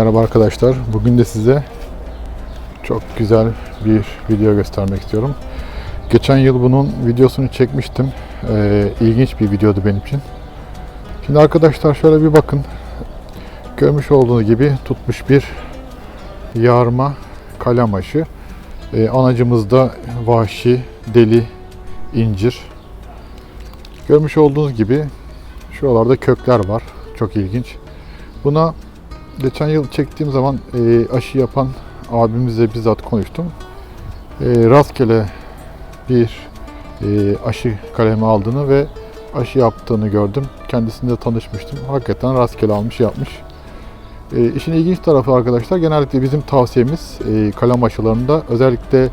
Merhaba arkadaşlar. Bugün de size çok güzel bir video göstermek istiyorum. Geçen yıl bunun videosunu çekmiştim. Ee, ilginç bir videodu benim için. Şimdi arkadaşlar şöyle bir bakın. Görmüş olduğunuz gibi tutmuş bir yarma kalem aşı. Ee, anacımızda vahşi, deli, incir. Görmüş olduğunuz gibi şuralarda kökler var. Çok ilginç. Buna geçen yıl çektiğim zaman e, aşı yapan abimizle bizzat konuştum. E, rastgele bir e, aşı kalemi aldığını ve aşı yaptığını gördüm. Kendisiyle tanışmıştım. Hakikaten rastgele almış yapmış. E, işin ilginç tarafı arkadaşlar genellikle bizim tavsiyemiz e, kalem aşılarında özellikle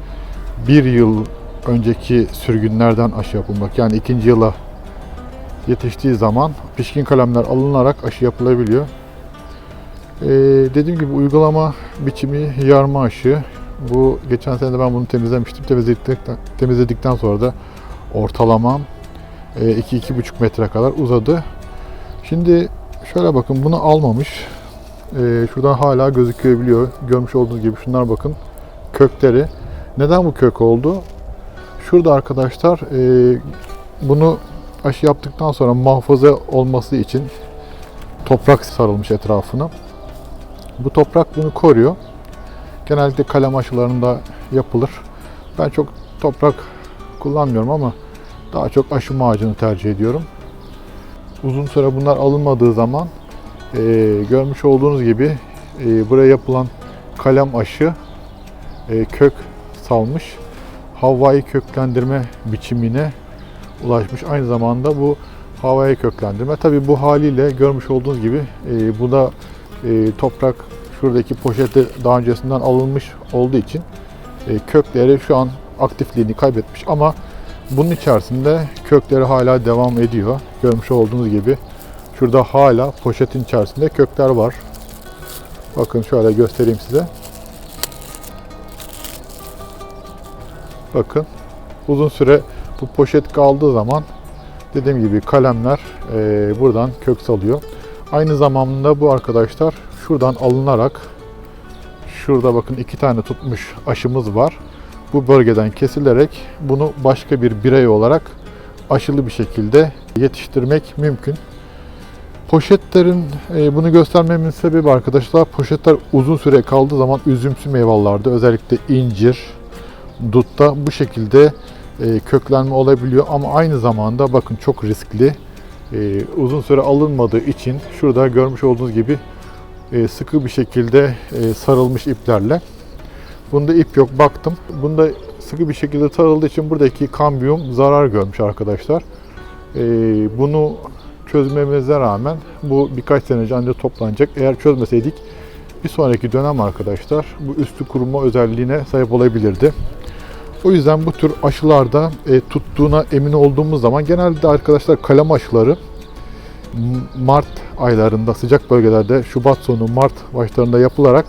bir yıl önceki sürgünlerden aşı yapılmak. Yani ikinci yıla yetiştiği zaman pişkin kalemler alınarak aşı yapılabiliyor. Ee, dediğim gibi uygulama biçimi yarma aşı. Bu geçen sene de ben bunu temizlemiştim. Temizledikten, temizledikten sonra da ortalama e, 2-2,5 metre kadar uzadı. Şimdi şöyle bakın bunu almamış. Ee, şuradan hala gözükebiliyor. Görmüş olduğunuz gibi şunlar bakın kökleri. Neden bu kök oldu? Şurada arkadaşlar e, bunu aşı yaptıktan sonra muhafaza olması için toprak sarılmış etrafına. Bu toprak bunu koruyor. Genellikle kalem aşılarında yapılır. Ben çok toprak kullanmıyorum ama daha çok aşı ağacını tercih ediyorum. Uzun süre bunlar alınmadığı zaman e, görmüş olduğunuz gibi e, buraya yapılan kalem aşı e, kök salmış. Havai köklendirme biçimine ulaşmış. Aynı zamanda bu havaya köklendirme. Tabi bu haliyle görmüş olduğunuz gibi e, bu da e, toprak şuradaki poşete daha öncesinden alınmış olduğu için e, kökleri şu an aktifliğini kaybetmiş ama bunun içerisinde kökleri hala devam ediyor. Görmüş olduğunuz gibi şurada hala poşetin içerisinde kökler var. Bakın şöyle göstereyim size. Bakın uzun süre bu poşet kaldığı zaman dediğim gibi kalemler e, buradan kök salıyor. Aynı zamanda bu arkadaşlar şuradan alınarak şurada bakın iki tane tutmuş aşımız var. Bu bölgeden kesilerek bunu başka bir birey olarak aşılı bir şekilde yetiştirmek mümkün. Poşetlerin e, bunu göstermemin sebebi arkadaşlar poşetler uzun süre kaldığı zaman üzümsü meyvelerde özellikle incir, dutta bu şekilde e, köklenme olabiliyor ama aynı zamanda bakın çok riskli. E, uzun süre alınmadığı için şurada görmüş olduğunuz gibi e, sıkı bir şekilde e, sarılmış iplerle. Bunda ip yok baktım. Bunda sıkı bir şekilde sarıldığı için buradaki kambiyum zarar görmüş arkadaşlar. E, bunu çözmemize rağmen bu birkaç sene önce toplanacak. Eğer çözmeseydik bir sonraki dönem arkadaşlar bu üstü kuruma özelliğine sahip olabilirdi. O yüzden bu tür aşılarda e, tuttuğuna emin olduğumuz zaman genelde arkadaşlar kalem aşıları Mart aylarında sıcak bölgelerde Şubat sonu Mart başlarında yapılarak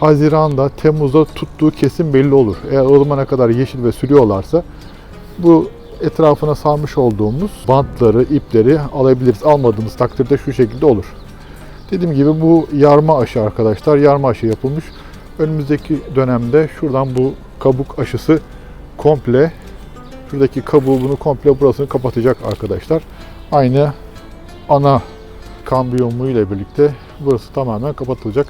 Haziran'da Temmuz'da tuttuğu kesin belli olur. Eğer o zamana kadar yeşil ve sürüyorlarsa bu etrafına sarmış olduğumuz bantları, ipleri alabiliriz. Almadığımız takdirde şu şekilde olur. Dediğim gibi bu yarma aşı arkadaşlar. Yarma aşı yapılmış. Önümüzdeki dönemde şuradan bu kabuk aşısı komple şuradaki kabuğu bunu komple burasını kapatacak arkadaşlar. Aynı ana kambiyomu ile birlikte burası tamamen kapatılacak.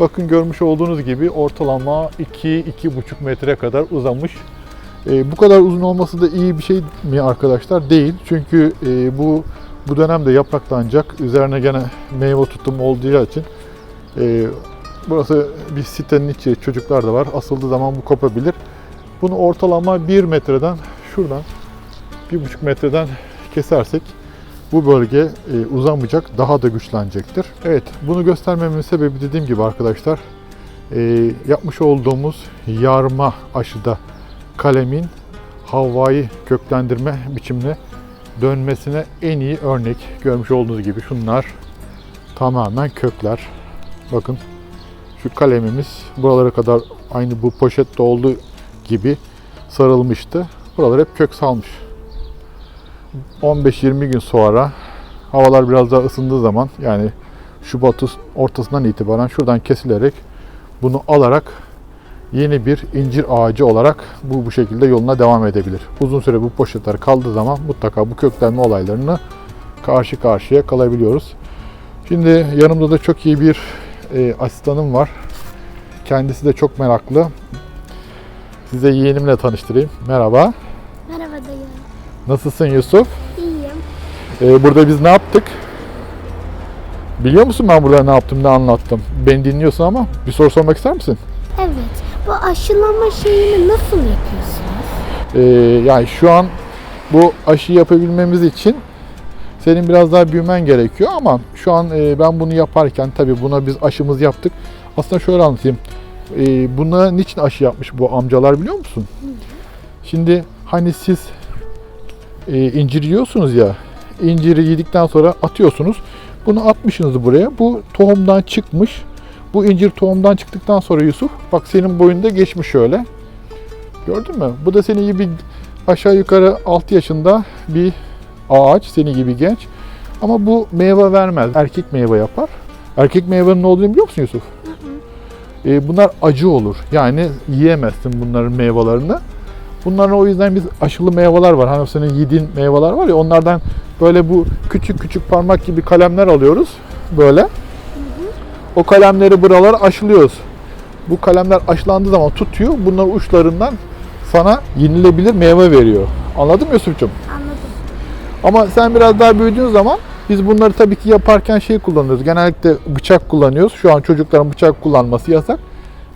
Bakın görmüş olduğunuz gibi ortalama 2-2,5 metre kadar uzamış. E, bu kadar uzun olması da iyi bir şey mi arkadaşlar? Değil. Çünkü e, bu bu dönemde yapraklanacak. Üzerine gene meyve tutumu olduğu için e, burası bir sitenin içi çocuklar da var. Asıldığı zaman bu kopabilir. Bunu ortalama 1 metreden şuradan 1,5 metreden kesersek bu bölge e, uzamayacak, daha da güçlenecektir. Evet, bunu göstermemin sebebi dediğim gibi arkadaşlar, e, yapmış olduğumuz yarma aşıda kalemin havayı köklendirme biçimine dönmesine en iyi örnek. Görmüş olduğunuz gibi şunlar tamamen kökler. Bakın şu kalemimiz buralara kadar aynı bu poşette olduğu gibi sarılmıştı. Buralar hep kök salmış. 15-20 gün sonra havalar biraz daha ısındığı zaman yani Şubat'ın ortasından itibaren şuradan kesilerek bunu alarak yeni bir incir ağacı olarak bu bu şekilde yoluna devam edebilir. Uzun süre bu poşetler kaldığı zaman mutlaka bu köklenme olaylarını karşı karşıya kalabiliyoruz. Şimdi yanımda da çok iyi bir e, asistanım var. Kendisi de çok meraklı. Size yeğenimle tanıştırayım. Merhaba. Merhaba dayı. Nasılsın Yusuf? İyiyim. Ee, burada biz ne yaptık? Biliyor musun ben burada ne yaptım, ne anlattım? Beni dinliyorsun ama bir soru sormak ister misin? Evet. Bu aşılama şeyini nasıl yapıyorsunuz? Ee, yani şu an bu aşı yapabilmemiz için senin biraz daha büyümen gerekiyor ama şu an e, ben bunu yaparken tabii buna biz aşımız yaptık. Aslında şöyle anlatayım. E, buna niçin aşı yapmış bu amcalar biliyor musun? Şimdi hani siz e, incir yiyorsunuz ya, inciri yedikten sonra atıyorsunuz. Bunu atmışsınız buraya. Bu tohumdan çıkmış. Bu incir tohumdan çıktıktan sonra Yusuf, bak senin boyunda geçmiş şöyle. Gördün mü? Bu da senin gibi aşağı yukarı 6 yaşında bir ağaç, senin gibi genç. Ama bu meyve vermez. Erkek meyve yapar. Erkek meyvenin ne olduğunu biliyor musun Yusuf? Ee, bunlar acı olur. Yani yiyemezsin bunların meyvelerini. Bunların o yüzden biz aşılı meyveler var. Hani senin yediğin meyveler var ya onlardan böyle bu küçük küçük parmak gibi kalemler alıyoruz. Böyle. O kalemleri buralara aşılıyoruz. Bu kalemler aşılandığı zaman tutuyor. Bunların uçlarından sana yenilebilir meyve veriyor. Anladın mı Yusuf'cum? Anladım. Ama sen biraz daha büyüdüğün zaman biz bunları tabii ki yaparken şey kullanıyoruz. Genellikle bıçak kullanıyoruz. Şu an çocukların bıçak kullanması yasak.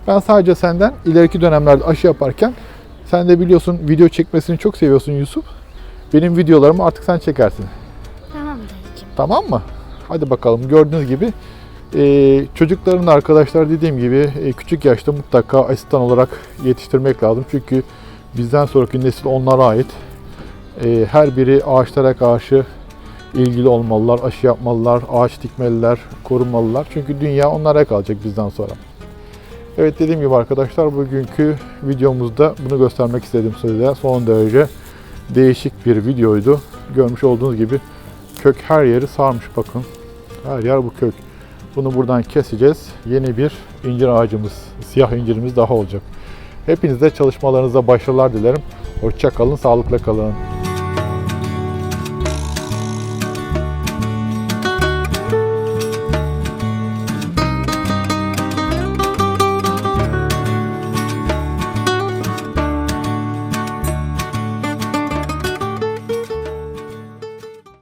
Ben sadece senden ileriki dönemlerde aşı yaparken sen de biliyorsun video çekmesini çok seviyorsun Yusuf. Benim videolarımı artık sen çekersin. Tamam dayıcığım. Tamam mı? Hadi bakalım gördüğünüz gibi e, çocukların arkadaşlar dediğim gibi e, küçük yaşta mutlaka asistan olarak yetiştirmek lazım. Çünkü bizden sonraki nesil onlara ait. E, her biri ağaçlara karşı ilgili olmalılar, aşı yapmalılar, ağaç dikmeliler, korumalılar. Çünkü dünya onlara kalacak bizden sonra. Evet dediğim gibi arkadaşlar bugünkü videomuzda bunu göstermek istedim size. Son derece değişik bir videoydu. Görmüş olduğunuz gibi kök her yeri sarmış bakın. Her yer bu kök. Bunu buradan keseceğiz. Yeni bir incir ağacımız, siyah incirimiz daha olacak. Hepinize çalışmalarınızda başarılar dilerim. Hoşça kalın, sağlıkla kalın.